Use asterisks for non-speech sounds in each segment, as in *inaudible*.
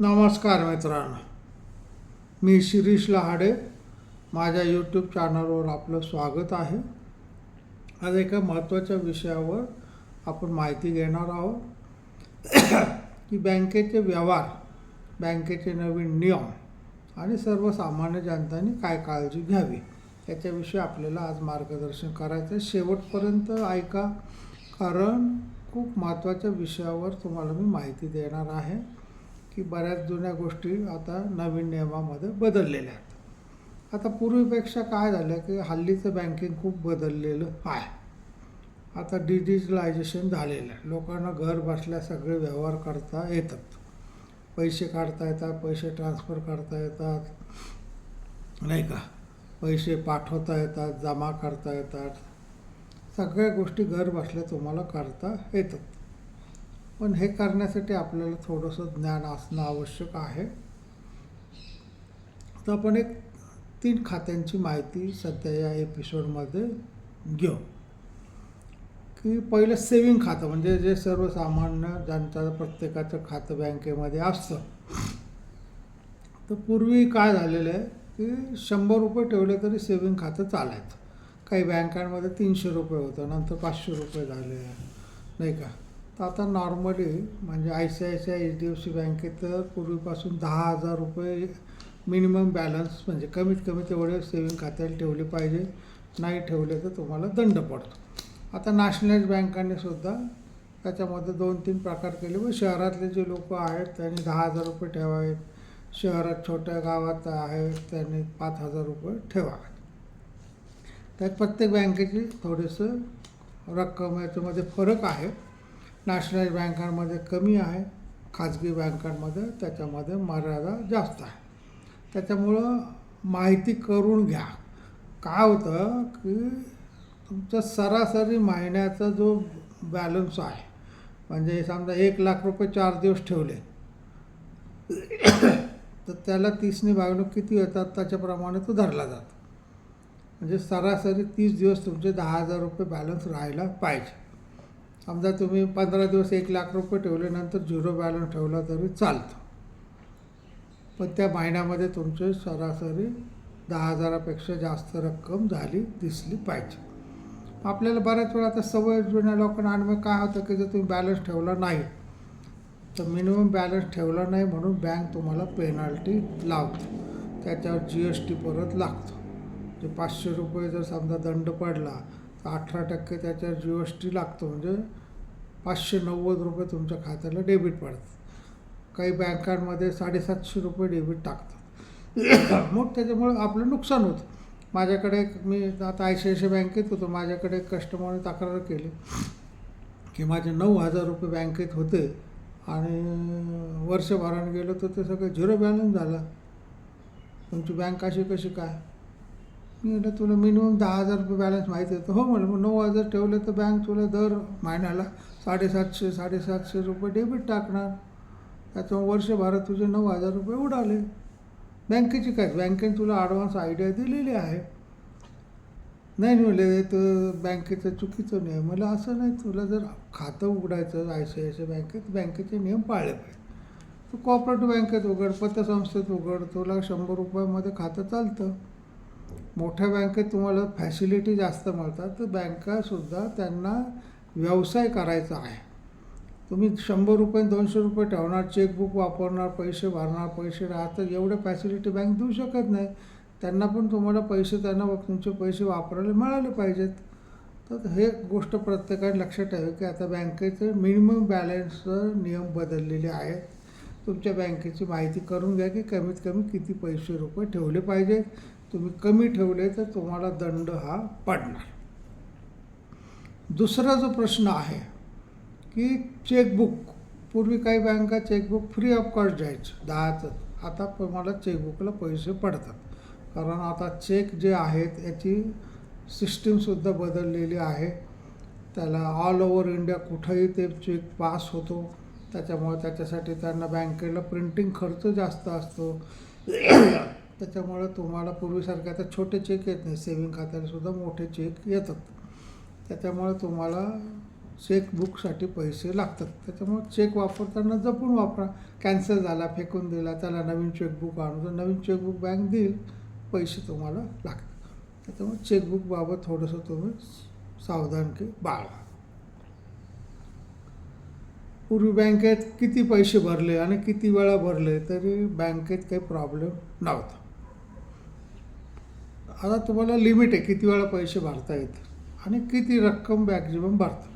नमस्कार मित्रांनो. मी शिरीष लहाडे. माझ्या यूट्यूब चॅनलवर आपलं स्वागत आहे. आज एका महत्त्वाच्या विषयावर आपण माहिती घेणार आहोत. की बँकेचे व्यवहार बँकेचे नवीन नियम आणि सर्वसामान्य जनतांनी काय काळजी घ्यावी याच्याविषयी आपल्याला आज मार्गदर्शन करायचं आहे शेवटपर्यंत ऐका. कारण खूप महत्त्वाच्या विषयावर तुम्हाला मी माहिती देणार आहे. की बऱ्याच जुन्या गोष्टी आता नवीन नियमामध्ये बदललेल्या आहेत. आता पूर्वीपेक्षा काय झालं की हल्लीचं बँकिंग खूप बदललेलं आहे. आता डिजिटलायझेशन झालेलं आहे. लोकांना घर बसल्या सगळे व्यवहार करता येतात. पैसे काढता येतात पैसे ट्रान्सफर करता येतात नाही का? पैसे पाठवता येतात जमा करता येतात. सगळ्या गोष्टी घर बसल्या तुम्हाला करता येतात. पण हे करण्यासाठी आपल्याला थोडंसं ज्ञान असणं आवश्यक आहे. तर आपण एक तीन खात्यांची माहिती सध्या या एपिसोडमध्ये घेऊ. की पहिलं सेविंग खातं म्हणजे जे सर्वसामान्य ज्यांचं प्रत्येकाचं खातं बँकेमध्ये असतं. तर पूर्वी काय झालेलं आहे की शंभर रुपये ठेवले तरी सेविंग खातं चालायचं. काही बँकांमध्ये तीनशे रुपये होतं नंतर पाचशे रुपये झाले नाही का? तर आता नॉर्मली म्हणजे I C I C I H D F C बँकेत तर पूर्वीपासून दहा हजार रुपये मिनिमम बॅलन्स म्हणजे कमीत कमी तेवढे सेविंग खात्याला ठेवले पाहिजे. नाही ठेवले तर तुम्हाला दंड पडतो. आता नॅशनलाइज बँकांनी सुद्धा त्याच्यामध्ये दोन तीन प्रकार केले. व शहरातले जे लोक आहेत त्यांनी दहा हजार रुपये ठेवावेत. शहरात छोट्या गावात आहेत त्यांनी पाच हजार रुपये ठेवावेत. त्यात प्रत्येक बँकेची थोडंसं रक्कम याच्यामध्ये फरक आहे. नॅशनल बँकांमध्ये कमी आहे खाजगी बँकांमध्ये त्याच्यामध्ये मर्यादा जास्त आहे. त्याच्यामुळं माहिती करून घ्या. काय होतं की तुमचा सरासरी महिन्याचा जो बॅलन्स आहे म्हणजे समजा एक लाख रुपये चार दिवस ठेवले तर त्याला तीसने भागणूक किती येतात? त्याच्याप्रमाणे तो धरला जातो. म्हणजे सरासरी तीस दिवस तुमचे दहा हजार रुपये बॅलन्स राहायला पाहिजे. समजा तुम्ही पंधरा दिवस एक लाख रुपये ठेवले नंतर झिरो बॅलन्स ठेवला तरी चालतं. पण त्या महिन्यामध्ये तुमचे सरासरी दहा हजारापेक्षा जास्त रक्कम झाली दिसली पाहिजे. आपल्याला बऱ्याच वेळा आता सवय जुन्या लोकांना आणि मग काय होतं की जर तुम्ही बॅलन्स ठेवला नाही तर मिनिमम बॅलन्स ठेवला नाही म्हणून बँक तुम्हाला पेनाल्टी लावते. त्याच्यावर जी एस टी परत लागतो. जे पाचशे रुपये जर समजा दंड पडला अठरा टक्के त्याच्यावर जी एस टी लागतो. म्हणजे पाचशे नव्वद रुपये तुमच्या खात्याला डेबिट पडतात काही बँकांमध्ये साडेसातशे रुपये डेबिट टाकतात. *coughs* मग त्याच्यामुळे आपलं नुकसान होतं. माझ्याकडे एक मी आता आय सी आय सी बँकेत होतो. माझ्याकडे कस्टमरने तक्रार केली की माझे नऊ हजार रुपये बँकेत होते आणि वर्षभराने गेलो तर ते सगळं झिरो बॅलन्स झाला. तुमची बँक अशी कशी काय? मी म्हटलं तुला मिनिमम दहा हजार रुपये बॅलन्स माहिती होतं हो म्हटलं मग नऊ हजार ठेवले तर बँक तुला दर महिन्याला साडेसातशे साडेसातशे रुपये डेबिट टाकणार. त्याच्यामुळे वर्षभरात तुझे नऊ हजार रुपये उडाले. बँकेची काय? बँकेने तुला ॲडव्हान्स आयडिया दिलेली आहे. नाही म्हणले तर बँकेचं चुकीचं नाही मला असं नाही. तुला जर खातं उघडायचं आय सी आय सी बँकेत बँकेचे नियम पाळले पाहिजे तू कॉपरेटिव्ह बँकेत उघड पतसंस्थेत उघड. तुला शंभर रुपयामध्ये खातं चालतं. मोठ्या बँकेत तुम्हाला फॅसिलिटी जास्त मिळतात. तर बँकासुद्धा त्यांना व्यवसाय करायचा आहे. तुम्ही शंभर रुपये दोनशे रुपये ठेवणार चेकबुक वापरणार पैसे भरणार पैसे राहतात एवढे फॅसिलिटी बँक देऊ शकत नाही. त्यांना पण तुम्हाला पैसे त्यांना तुमचे पैसे वापरायला मिळाले पाहिजेत. तर हे गोष्ट प्रत्येकाने लक्षात ठेवा की आता बँकेचे मिनिमम बॅलन्स नियम बदललेले आहेत. तुमच्या बँकेची माहिती करून घ्या की कमीत कमी किती पैसे रुपये ठेवले पाहिजेत. तुम्ही कमी ठेवले तर तुम्हाला दंड हा पडणार. दुसरा जो प्रश्न आहे की चेकबुक पूर्वी काही बँका चेकबुक फ्री ऑफ कॉस्ट द्यायचं दहाचं. आता तुम्हाला चेकबुकला पैसे पडतात. कारण आता चेक जे आहेत याची सिस्टीमसुद्धा बदललेली आहे. त्याला ऑल ओव्हर इंडिया कुठंही ते चेक पास होतो. त्याच्यामुळे त्याच्यासाठी त्यांना बँकेला प्रिंटिंग खर्च जास्त असतो. त्याच्यामुळे तुम्हाला पूर्वीसारखे आता छोटे चेक येत नाही. सेविंग खात्याला सुद्धा मोठे चेक येतात. त्याच्यामुळे तुम्हाला चेकबुकसाठी पैसे लागतात. त्याच्यामुळे चेक वापरताना जपून वापरा. कॅन्सल झाला फेकून दिला त्याला नवीन चेकबुक आणून तर नवीन चेकबुक बँक देईल पैसे तुम्हाला लागतात. त्याच्यामुळे चेकबुकबाबत थोडंसं तुम्ही सावधानकी बाळगा. पूर्वी बँकेत किती पैसे भरले आणि किती वेळा भरले तरी बँकेत काही प्रॉब्लेम नव्हता. आता तुम्हाला लिमिट आहे किती वेळा पैसे भरता येतात आणि किती रक्कम मॅक्झिमम भरता.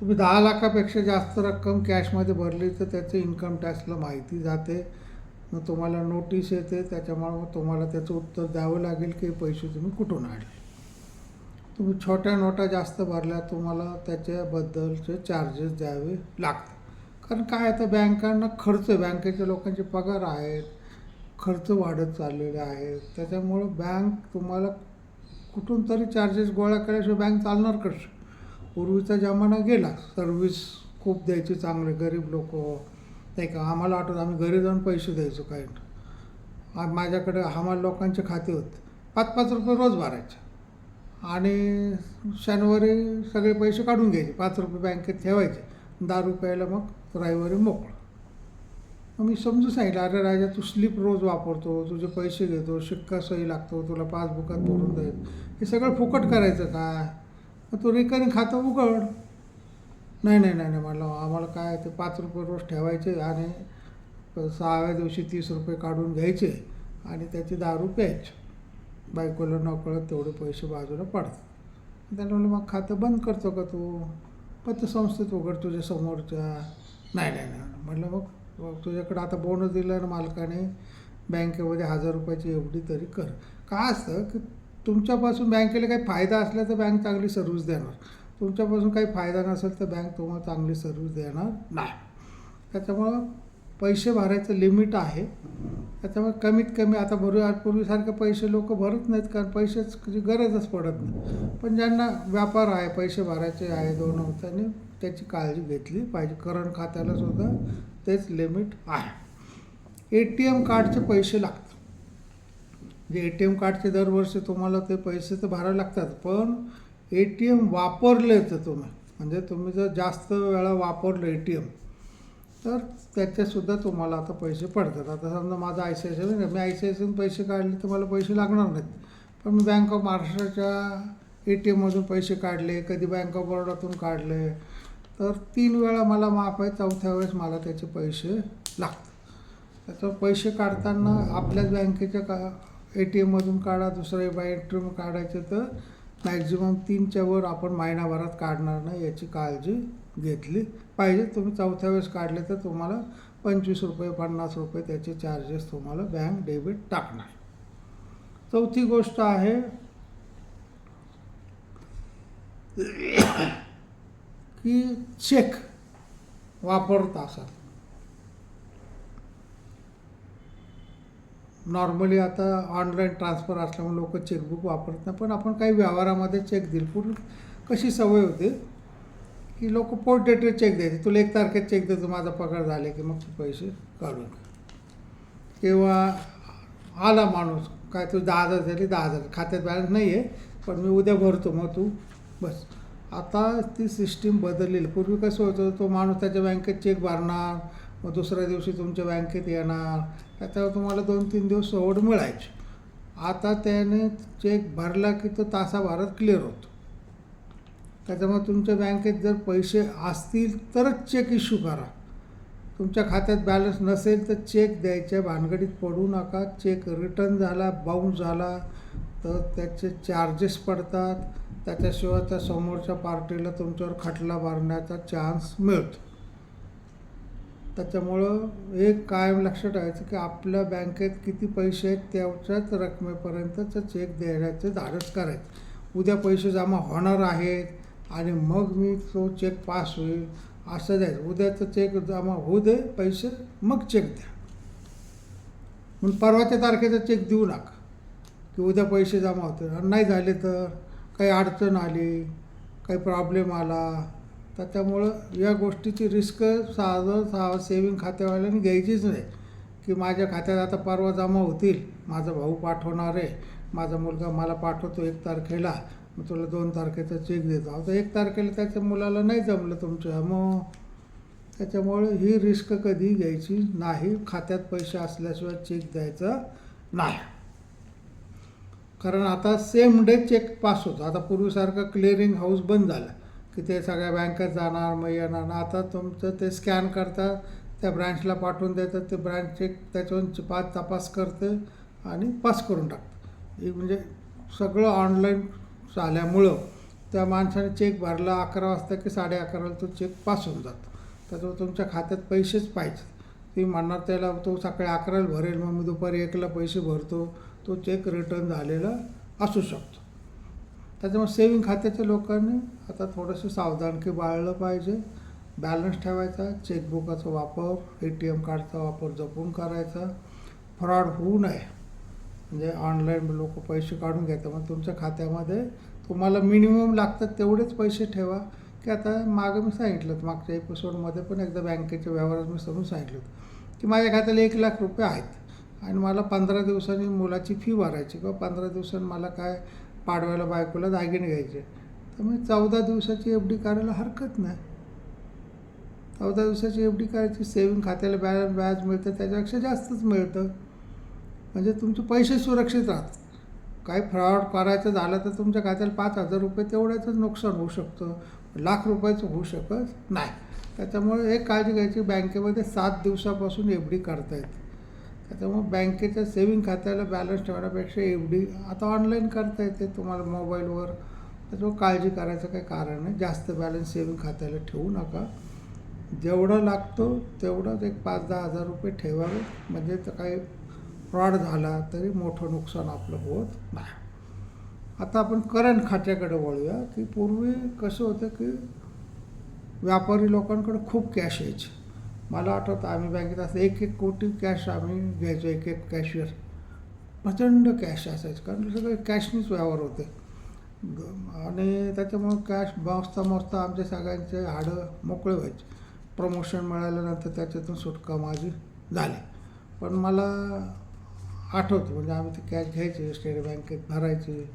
तुम्ही दहा लाखापेक्षा जास्त रक्कम कॅशमध्ये भरली तर त्याचं इन्कम टॅक्सला माहिती जाते. मग तुम्हाला नोटीस येते त्याच्यामुळं मग तुम्हाला त्याचं उत्तर द्यावं लागेल की पैसे तुम्ही कुठून आणले. तुम्ही छोट्या नोटा जास्त भरल्या तुम्हाला त्याच्याबद्दलचे चार्जेस द्यावे लागतात. कारण काय आता बँकांना खर्च आहे बँकेच्या लोकांचे पगार आहेत खर्च वाढत चाललेले आहेत त्याच्यामुळं बँक तुम्हाला कुठून तरी चार्जेस गोळा केल्याशिवाय बँक चालणार कसं पूर्वीचा जमाना गेला सर्व्हिस खूप द्यायची चांगले गरीब लोक नाही का? आम्हाला आठवत आम्ही घरी जाऊन पैसे द्यायचो काही माझ्याकडे आम्हाला लोकांचे खाते होते. पाच पाच रुपये रोज भरायचे. आणि शनिवारी सगळे पैसे काढून घ्यायचे. पाच रुपये बँकेत ठेवायचे. दहा रुपयाला मग रविवारी मोकळं. मी समजून सांगितलं अरे राजा तू स्लिप रोज वापरतो तुझे पैसे घेतो शिक्का सही लागतो तुला पासबुकात भरून जाईल हे सगळं फुकट करायचं काय मग तू रिकरिंग खातं उघड. नाही नाही नाही नाही म्हणलं आम्हाला काय ते पाच रुपये रोज ठेवायचे आणि सहाव्या दिवशी तीस रुपये काढून घ्यायचे आणि त्याचे दारू प्यायचे. बायकोला नकळत तेवढे पैसे बाजूला पडतात. त्याला म्हणलं मग खातं बंद करतो का तू? पतसंस्थेत उघड तुझ्या समोरच्या. नाही नाही नाही. म्हटलं मग मग तुझ्याकडे आता बोनस दिला ना मालकाने बँकेमध्ये हजार रुपयाची एफ डी तरी कर. काय असतं की तुमच्यापासून बँकेला काही फायदा असला तर बँक चांगली सर्व्हिस देणार. तुमच्यापासून काही फायदा नसेल तर बँक तुम्हाला चांगली सर्व्हिस देणार नाही. त्याच्यामुळं पैसे भरायचं लिमिट आहे. त्याच्यामुळे कमीत कमी आता भरू पूर्वीसारखे पैसे लोक भरत नाहीत कारण पैशाची गरजच पडत नाही. पण ज्यांना व्यापार आहे पैसे भरायचे आहे दोन त्यांनी त्याची काळजी घेतली पाहिजे. करंट खात्याला सुद्धा तेच लिमिट आहे. ए टी एम कार्डचे पैसे लागतात. जे ए टी एम कार्डचे दरवर्षी तुम्हाला ते पैसे तर भरावे लागतात पण ए टी एम वापरले तर तुम्ही म्हणजे तुम्ही जर जास्त वेळा वापरलं ए टी एम तर त्याच्यासुद्धा तुम्हाला आता पैसे पडतात. आता समजा माझा I C I C I me I C I सीतून पैसे काढले तर मला पैसे लागणार नाहीत. पण मी बँक ऑफ महाराष्ट्राच्या ए टी एममधून पैसे काढले कधी बँक ऑफ बरोडातून काढले तर तीन वेळा मला माफ आहे चौथ्या वेळेस मला त्याचे पैसे लागतात. त्याचं पैसे काढताना आपल्याच बँकेच्या का ए टी एममधून काढा दुसऱ्या बँक ए टी एम काढायचे तर मॅक्झिमम तीनच्या वर आपण महिनाभरात काढणार नाही याची काळजी घेतली पाहिजे. तुम्ही चौथ्या वेळेस काढले तर तुम्हाला पंचवीस रुपये पन्नास रुपये त्याचे चार्जेस तुम्हाला बँक डेबिट टाकणार. चौथी गोष्ट आहे की चेक वापरत असाल नॉर्मली आता ऑनलाईन ट्रान्सफर असल्यामुळे लोक चेकबुक वापरत नाही पण आपण काही व्यवहारामध्ये चेक दिल. पूर्ण कशी सवय होते? की लोक पोट डेटेड चेक द्यायचे. तुला एक तारखेत चेक देतो माझा पगार झाले की मग तू पैसे काढून घे. किंवा आला माणूस काय तू दहा हजार झाली दहा हजार. खात्यात बॅलन्स नाही आहे पण मी उद्या भरतो मग तू बस. आता ती सिस्टीम बदललेली. पूर्वी कसं होतं तो माणूस त्याच्या बँकेत चेक भरणार मग दुसऱ्या दिवशी तुमच्या बँकेत येणार. त्याच्यावर तुम्हाला दोन तीन दिवस सवड मिळायची. आता त्याने चेक भरला की तो तासाभरात क्लिअर होतो. त्याच्यामुळे तुमच्या बँकेत जर पैसे असतील तरच चेक इश्यू करा. तुमच्या खात्यात बॅलन्स नसेल तर चेक द्यायच्या भानगडीत पडू नका. चेक रिटर्न झाला बाउन्स झाला तर त्याचे चार्जेस पडतात. त्याच्याशिवाय त्या समोरच्या पार्टीला तुमच्यावर खटला भरण्याचा चान्स मिळतो. त्याच्यामुळं एक कायम लक्षात ठेवायचं की आपल्या बँकेत किती पैसे आहेत त्याच्याच रकमेपर्यंतचं चेक देण्याचे धाडस करायचं. उद्या पैसे जमा होणार आहेत आणि मग मी तो चेक पास होईल असं द्यायचं. उद्याचं चेक जमा होऊ दे पैसे मग चेक द्या. म्हणून परवाच्या तारखेचा चेक देऊ नका. की उद्या पैसे जमा होतील. आणि नाही झाले तर? काही अडचण आली काही प्रॉब्लेम आला त्याच्यामुळं या गोष्टीची रिस्क साधं सा सेविंग खात्यावाल्याने घ्यायचीच नाही. की माझ्या खात्यात आता परवा जमा होतील माझा भाऊ पाठवणार आहे माझा मुलगा मला पाठवतो एक तारखेला मग तुला दोन तारखेचा चेक देतो. आता एक तारखेला त्याच्या मुलाला नाही जमलं तुमच्या मग त्याच्यामुळे ही रिस्क कधी घ्यायची नाही. खात्यात पैसे असल्याशिवाय चेक द्यायचा नाही. कारण आता सेम डे चेक पास होतो. आता पूर्वीसारखं क्लिअरिंग हाऊस बंद झालं. की ते सगळ्या बँकेत जाणार मग येणार. आता तुमचं ते स्कॅन करतात त्या ब्रँचला पाठवून देतात ते ब्रँच चेक त्याच्यावर पाच तपास करते आणि पास करून टाकतं हे म्हणजे सगळं ऑनलाईन झाल्यामुळं त्या माणसाने चेक भरला अकरा वाजता की साडे अकराला तो चेक पास होऊन जातो. त्याच्यावर तुमच्या खात्यात पैसेच पाहिजे ती म्हणणार त्याला तो सकाळी अकराला भरेल मग मी दुपारी एकला पैसे भरतो. तो चेक रिटर्न झालेला असू शकतो. त्याच्यामुळे सेविंग खात्याच्या लोकांनी आता थोडंसं सावधानकी बाळलं पाहिजे. बॅलन्स ठेवायचा चेकबुकाचा वापर ए टी एम कार्डचा वापर जपून करायचा. फ्रॉड होऊ नये. म्हणजे ऑनलाईन लोक पैसे काढून घेतात मग तुमच्या खात्यामध्ये तुम्हाला मिनिमम लागतात तेवढेच पैसे ठेवा. की आता मागं मी सांगितलं मागच्या एपिसोडमध्ये पण एकदा बँकेच्या व्यवहारात मी समजून सांगितलं होतं की माझ्या खात्याला एक लाख रुपये आहेत. आणि मला पंधरा दिवसांनी मुलाची फी भरायची. किंवा पंधरा दिवसांनी मला काय पाडव्याला बायकोला दागिने घ्यायचे. तर मी चौदा दिवसाची एफ डी करायला हरकत नाही. चौदा दिवसाची एफ डी करायची सेविंग खात्याला बॅलन्स व्याज मिळतं त्याच्यापेक्षा जास्तच मिळतं. म्हणजे तुमचे पैसे सुरक्षित राहतात. काही फ्रॉड करायचं झालं तर तुमच्या खात्याला पाच हजार रुपये तेवढ्याचंच नुकसान होऊ शकतं. लाख रुपयाचं होऊ शकत नाही. त्याच्यामुळे एक काळजी घ्यायची बँकेमध्ये सात दिवसापासून एफ डी करता येते. त्याच्यामुळे बँकेच्या सेविंग खात्याला बॅलन्स ठेवण्यापेक्षा एफ डी आता ऑनलाईन करता येते तुम्हाला मोबाईलवर त्याच्यामुळे काळजी करायचं काही कारण नाही. जास्त बॅलन्स सेविंग खात्याला ठेवू नका. जेवढं लागतो तेवढंच एक पाच दहा हजार रुपये ठेवावे. म्हणजे तर काही फ्रॉड झाला तरी मोठं नुकसान आपलं होत नाही. आता आपण करंट खात्याकडे वळूया. की पूर्वी कसं होतं की व्यापारी लोकांकडे खूप कॅश यायची. मला आठवतं आम्ही बँकेत असं एक एक कोटी कॅश आम्ही घ्यायचो एक एक कॅशियर प्रचंड कॅश असायचं कारण सगळे कॅशनीच व्यवहार होते. ग- आणि त्याच्यामुळं कॅश मोजता मोजता आमच्या सगळ्यांचे हाडं मोकळे व्हायचे. प्रमोशन मिळाल्यानंतर त्याच्यातून सुटका माझी झाली. पण मला आठवतं म्हणजे आम्ही ते कॅश घ्यायचे स्टेट बँकेत भरायचे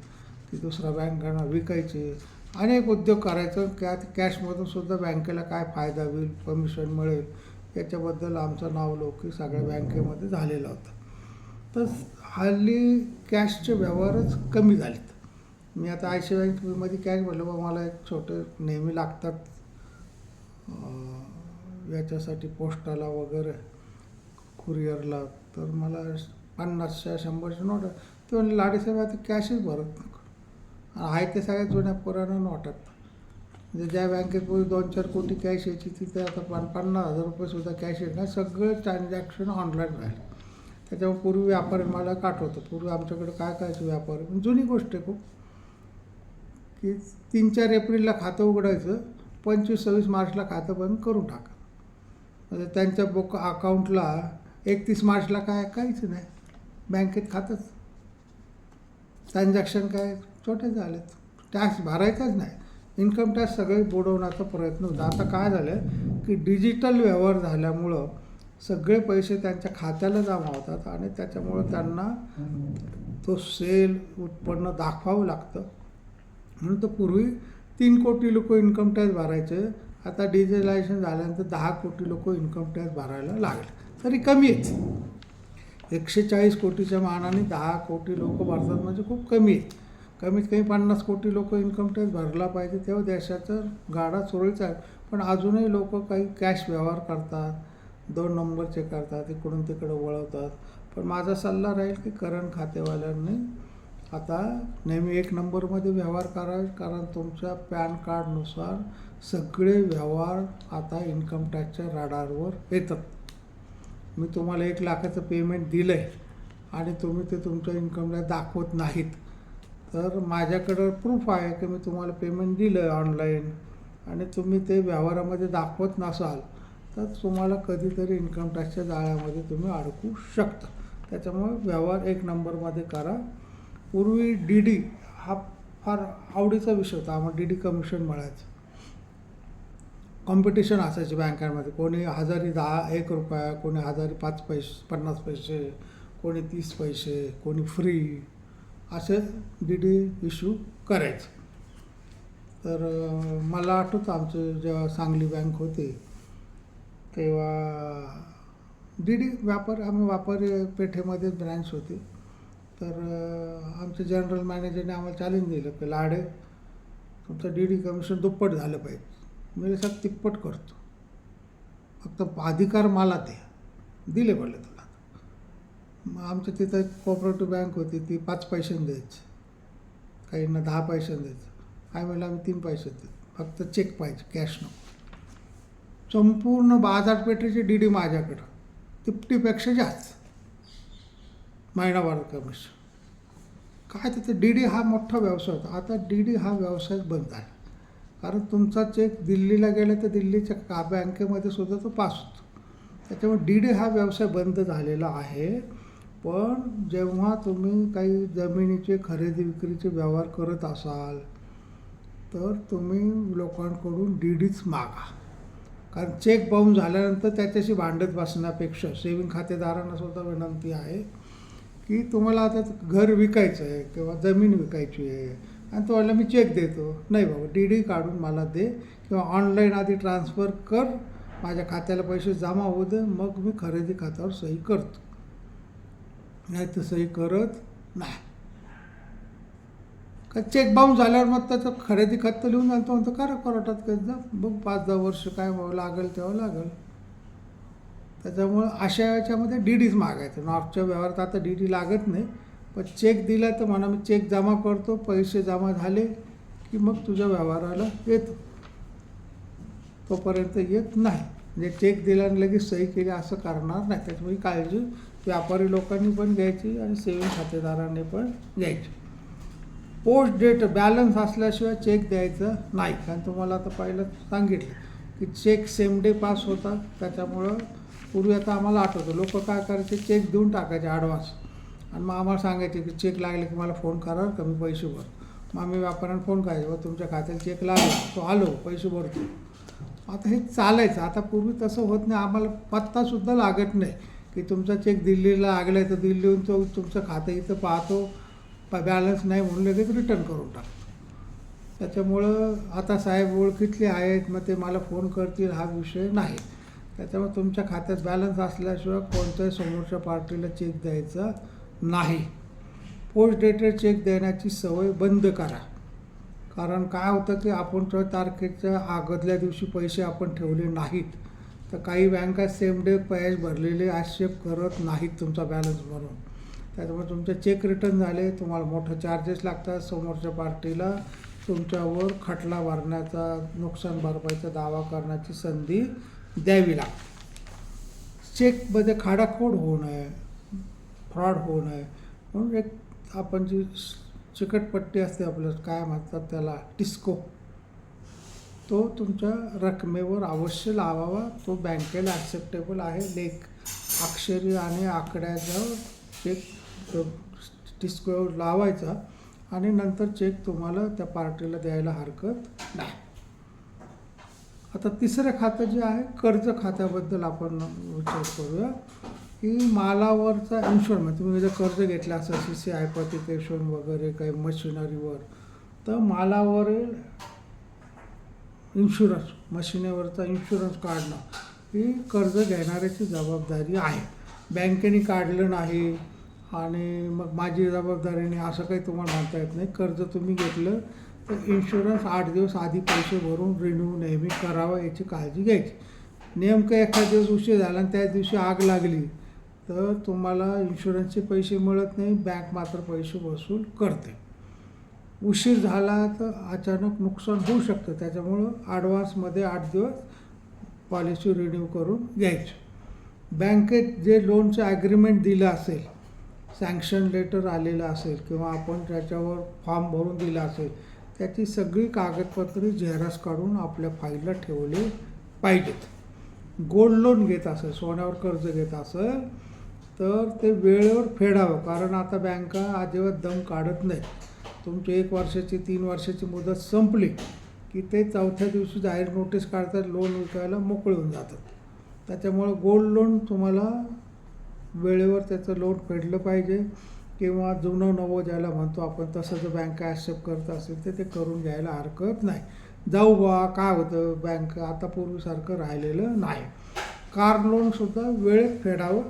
ती दुसऱ्या बँकांना विकायचे अनेक उद्योग करायचं. त्या कॅशमधून सुद्धा बँकेला काय फायदा होईल कमिशन मिळेल. याच्याबद्दल आमचं नाव लौकिक सगळ्या बँकेमध्ये झालेलं होतं. तर हल्ली कॅशचे व्यवहारच कमी झालेत. मी आता आय सी बँकमध्ये कॅश म्हटलं बा मला एक छोटे नेहमी लागतात. याच्यासाठी पोस्टाला वगैरे कुरिअरला तर मला पन्नासच्या शंभरच्या नोट ते म्हणले लाडेसाहेब आता कॅशच भरत नको. आणि आहे ते सगळ्या जुन्या पुराण्या नोटात. म्हणजे ज्या बँकेत पूर्वी दोन चार कोटी कॅश यायची तिथे आता पन पन्नास हजार रुपयेसुद्धा कॅश येत नाही. सगळं ट्रान्झॅक्शन ऑनलाईन राहिलं. त्याच्यामुळे पूर्वी व्यापारी मला काठवतो पूर्वी आमच्याकडे काय करायचं व्यापारी? जुनी गोष्ट आहे खूप. की तीन चार एप्रिलला खातं उघडायचं पंचवीस सव्वीस मार्चला खातं बंद करून टाका. म्हणजे त्यांच्या बुक अकाउंटला एकतीस मार्चला काय काहीच नाही. बँकेत खातंच. ट्रान्झॅक्शन काय छोटे झालेत. टॅक्स भरायचाच नाही. इन्कम टॅक्स सगळे बुडवण्याचा प्रयत्न होता. आता काय झालं की डिजिटल व्यवहार झाल्यामुळं सगळे पैसे त्यांच्या खात्याला जमा होतात आणि त्याच्यामुळं त्यांना तो सेल उत्पन्न दाखवावं लागतं. म्हणून तर पूर्वी तीन कोटी लोक इन्कम टॅक्स भरायचे. आता डिजिटलायझेशन झाल्यानंतर दहा कोटी लोक इन्कम टॅक्स भरायला लागले. तरी कमी आहेत. एकशे चाळीस कोटीच्या मानाने दहा कोटी लोक भरतात म्हणजे खूप कमी आहेत. कमीत कमी पन्नास कोटी लोक इन्कम टॅक्स भरला पाहिजे तेव्हा देशाचं गाडा सुरळीत आहे. पण अजूनही लोक काही कॅश व्यवहार करतात दोन नंबरचे करतात इकडून तिकडं वळवतात. पण माझा सल्ला राहील की करंट खातेवाल्यांनी आता नेहमी एक नंबरमध्ये व्यवहार करावे कारण तुमच्या पॅन कार्डनुसार सगळे व्यवहार आता इन्कम टॅक्सच्या राडारवर येतात. मी तुम्हाला एक लाखाचं पेमेंट दिलं आहे आणि तुम्ही ते तुमच्या इन्कम टॅक्स दाखवत नाहीत. तर माझ्याकडं प्रूफ आहे की मी तुम्हाला पेमेंट दिलं आहे ऑनलाईन आणि तुम्ही ते व्यवहारामध्ये दाखवत नसाल तर तुम्हाला कधीतरी इन्कम टॅक्सच्या जाळ्यामध्ये तुम्ही अडकू शकता. त्याच्यामुळे व्यवहार एक नंबरमध्ये करा. पूर्वी डी डी हा फार आवडीचा विषय होता. आम्हाला डी डी कमिशन मिळायचं. कॉम्पिटिशन असायची बँकांमध्ये. कोणी हजारी दहा एक रुपया कोणी हजारी पाच पैसे पन्नास पैसे कोणी तीस पैसे कोणी फ्री असे डी डी इश्यू करायचं. तर मला आठवतं आमचं जेव्हा सांगली बँक होते तेव्हा डी डी व्यापार आम्ही व्यापारी पेठेमध्येच ब्रँच होती. तर आमचे आमच्या जनरल मॅनेजरने आम्हाला चॅलेंज दिलं की लाडे तुमचं डी डी कमिशन दुप्पट झालं पाहिजे. मी सर तिप्पट करतो. फक्त अधिकार मला ते दिले पडले तुला मग आमच्या तिथं एक कोऑपरेटिव्ह बँक होती ती पाच पैशाने द्यायची. काहींना दहा पैशाने द्यायचं. काय म्हणलं आम्ही तीन पैसे देतो. फक्त चेक पाहिजे कॅश नको. संपूर्ण बाजारपेठेची डी डी माझ्याकडं. तिपटीपेक्षा जास्त. महिनाभर कमिशन काय तिथे डी डी हा मोठा व्यवसाय होता. आता डी डी हा व्यवसाय बंद झाला. कारण तुमचा चेक दिल्लीला गेला तर दिल्लीच्या का बँकेमध्ये सुद्धा तो पास होतो. त्याच्यामुळे डी डी हा व्यवसाय बंद झालेला आहे. पण जेव्हा तुम्ही काही जमिनीचे खरेदी विक्रीचे व्यवहार करत असाल तर तुम्ही लोकांकडून डी डीच मागा. कारण चेक बाउन्स झाल्यानंतर त्याच्याशी भांडत बसण्यापेक्षा सेविंग खातेदारांना सुद्धा विनंती आहे की तुम्हाला आता घर विकायचं आहे किंवा जमीन विकायची आहे आणि तो मी चेक देतो. नाही बाबा डी डी काढून मला दे किंवा ऑनलाईन आधी ट्रान्सफर कर माझ्या खात्याला पैसे जमा होऊ दे मग मी खरेदी खात्यावर सही करतो. नाही तसंही करत नाही. का चेक बाउन्स झाल्यावर मग त्याचं खरेदी खत लिहून घालतो म्हणतो करा कोर्टात कधी जा बघ पाच दहा वर्ष काय लागेल तेव्हा लागेल. त्याच्यामुळं अशा याच्यामध्ये डी डीच मागायचं. नॉर्थच्या व्यवहारात आता डी डी लागत नाही पण चेक दिला तर म्हणा मी चेक जमा करतो पैसे जमा झाले की मग तुझ्या व्यवहाराला येतो. तोपर्यंत येत नाही. म्हणजे चेक दिला आणि लगेच सही केली असं करणार नाही. त्याच्यामुळे काळजी व्यापारी लोकांनी पण घ्यायची आणि सेविंग खातेदारांनी पण घ्यायची. पोस्ट डेट बॅलन्स असल्याशिवाय चेक द्यायचं नाही. कारण तुम्हाला आता पहिलं सांगितलं की चेक सेम डे पास होता त्याच्यामुळं पूर्वी आता आम्हाला आठवतं. लोक काय करायचे? चेक देऊन टाकायचे ॲडव्हान्स आणि मग आम्हाला सांगायचे की चेक लागले की मला फोन करा कमी पैसे भर. मग आम्ही व्यापाऱ्यांना फोन करायचो तुमच्या खात्यात चेक लागला. तो आलो पैसे भरतो. आता हे चालायचं. आता पूर्वी तसं होत नाही. आम्हाला पत्तासुद्धा लागत नाही की तुमचा चेक दिल्लीला लागला आहे तर दिल्लीहून तो तुमचं खातं इथं पाहतो. बॅलन्स नाही म्हणून लगेच रिटर्न करून टाकतो. त्याच्यामुळं आता साहेब ओळखीतले आहेत. मग ते मला फोन करतील हा विषय नाही. त्याच्यामुळे तुमच्या खात्यात बॅलन्स असल्याशिवाय कोणत्याही समोरच्या पार्टीला चेक द्यायचा नाही. पोस्ट डेटेड चेक देण्याची सवय बंद करा. कारण काय होतं की आपण त्या तारखेच्या आगदल्या दिवशी पैसे आपण ठेवले नाहीत. तर काही बँका सेम डे पैसे भरलेले आक्षेप करत नाहीत तुमचा बॅलन्स भरून. त्याच्यामुळे तुमचे चेक रिटर्न झाले तुम्हाला मोठं चार्जेस लागतात समोरच्या पार्टीला तुमच्यावर खटला भरण्याचा नुकसान भरपाईचा दावा करण्याची संधी द्यावी लागते. चेकमध्ये खाडाखोड होऊ नये फ्रॉड होऊ नये. म्हणून एक आपण जी चिकटपट्टी असते आपलं काय म्हणतात त्याला टिस्को तो तुमच्या रकमेवर अवश्य लावावा. तो बँकेला ॲक्सेप्टेबल आहे. लेख अक्षरी आणि आकड्याचा चेक टिस्कोवर लावायचा आणि नंतर चेक तुम्हाला त्या पार्टीला द्यायला हरकत नाही. आता तिसरं खातं जे आहे कर्ज खात्याबद्दल आपण विचार करूया. की मालावरचा इन्शुरन्स म्हणजे तुम्ही जर कर्ज घेतलं असं सी सी हायपॉथिकेशन वगैरे काही मशिनरीवर तर मालावरील इन्शुरन्स मशिनीवरचा इन्शुरन्स काढणं ही कर्ज घेणाऱ्याची जबाबदारी आहे. बँकेने काढलं नाही आणि मग माझी जबाबदारी नाही असं काही तुम्हाला म्हणता येत नाही. कर्ज तुम्ही घेतलं तर इन्शुरन्स आठ दिवस आधी पैसे भरून रिन्यू नेहमी करावं याची काळजी घ्यायची. नेमकं एखाद दिवस उशीर झाला आणि त्या दिवशी आग लागली तर तुम्हाला इन्शुरन्सचे पैसे मिळत नाही बँक मात्र पैसे वसूल करते. उशीर झाला तर अचानक नुकसान होऊ शकतं. त्याच्यामुळं ॲडव्हान्समध्ये आठ दिवस पॉलिसी रिन्यू करून घ्यायची. बँकेत जे लोनचं ॲग्रीमेंट दिलं असेल सँक्शन लेटर आलेलं असेल किंवा आपण त्याच्यावर फॉर्म भरून दिला असेल त्याची सगळी कागदपत्रे झेरॉक्स काढून आपल्या फाईलला ठेवली पाहिजेत. गोल्ड लोन घेत असेल सोन्यावर कर्ज घेत असेल तर ते वेळेवर फेडावं. कारण आता बँका अजिबात दम काढत नाही तुमची एक वर्षाची तीन वर्षाची मुदत संपली की ते चौथ्या दिवशी जाहीर नोटीस काढतात लोन विकायला मोकळे होऊन जातात. त्याच्यामुळं गोल्ड लोन तुम्हाला वेळेवर त्याचं लोन फेडलं पाहिजे किंवा जुनं नवं ज्याला म्हणतो आपण तसं जर बँका ॲक्सेप्ट करत असेल तर ते करून घ्यायला हरकत नाही. जाऊ बा काय होतं? बँक आता पूर्वीसारखं राहिलेलं नाही. कार लोनसुद्धा वेळेत फेडावं.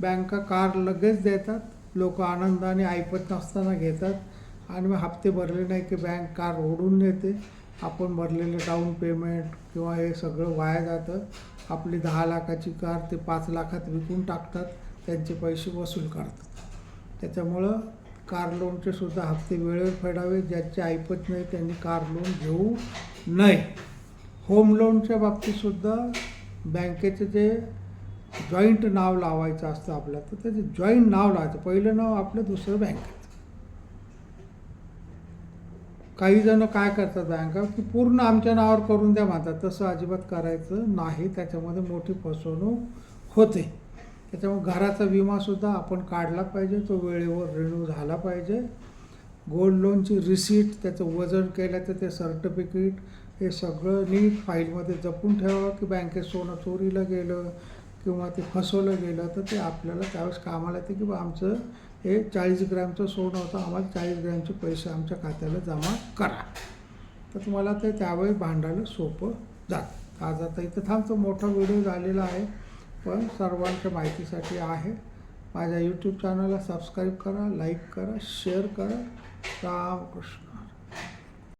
बँका कार लगेच देतात. लोक आनंदाने ऐपत नसताना घेतात. आणि मग हप्ते भरले नाही की बँक कार ओढून नेते. आपण भरलेलं डाऊन पेमेंट किंवा हे सगळं वाया जातं. आपली दहा लाखाची कार ते पाच लाखात विकून टाकतात. त्यांचे पैसे वसूल करतात. त्याच्यामुळं कार लोनचे सुद्धा हप्ते वेळेवर फेडावे. ज्याचे ऐपत नाही त्यांनी कार लोन घेऊ नये. होम लोनच्या बाबतीतसुद्धा बँकेचे जे जॉईंट नाव लावायचं असतं आपलं तर त्याचे जॉईंट नाव लावायचं. पहिलं नाव आपलं दुसरं बँकेत काही जण काय करतात बँका की पूर्ण आमच्या नावावर करून द्या म्हणतात. तसं अजिबात करायचं नाही. त्याच्यामध्ये मोठी फसवणूक होते. त्याच्यामुळे घराचा विमासुद्धा आपण काढला पाहिजे. तो वेळेवर रिन्यू झाला पाहिजे. गोल्ड लोनची रिसीट त्याचं वजन केलं तर ते सर्टिफिकेट हे सगळं नीट फाईलमध्ये जपून ठेवावं की बँकेत सोनं चोरीला गेलं. किंवा ते फसवलं गेलं तर ते आपल्याला त्यावेळेस कामाला येते की बा आमचं हे चाळीस ग्रॅमचं सोनं होतं आम्हाला चाळीस ग्रॅमचे पैसे आमच्या खात्याला जमा करा. तर तुम्हाला ते त्यावेळी भांडायला सोपं जातं. आज आता इथं थांबतो मोठा व्हिडिओ झालेला आहे पण सर्वांच्या माहितीसाठी आहे. माझ्या यूट्यूब चॅनलला सबस्क्राईब करा लाईक करा शेअर करा. रामकृष्ण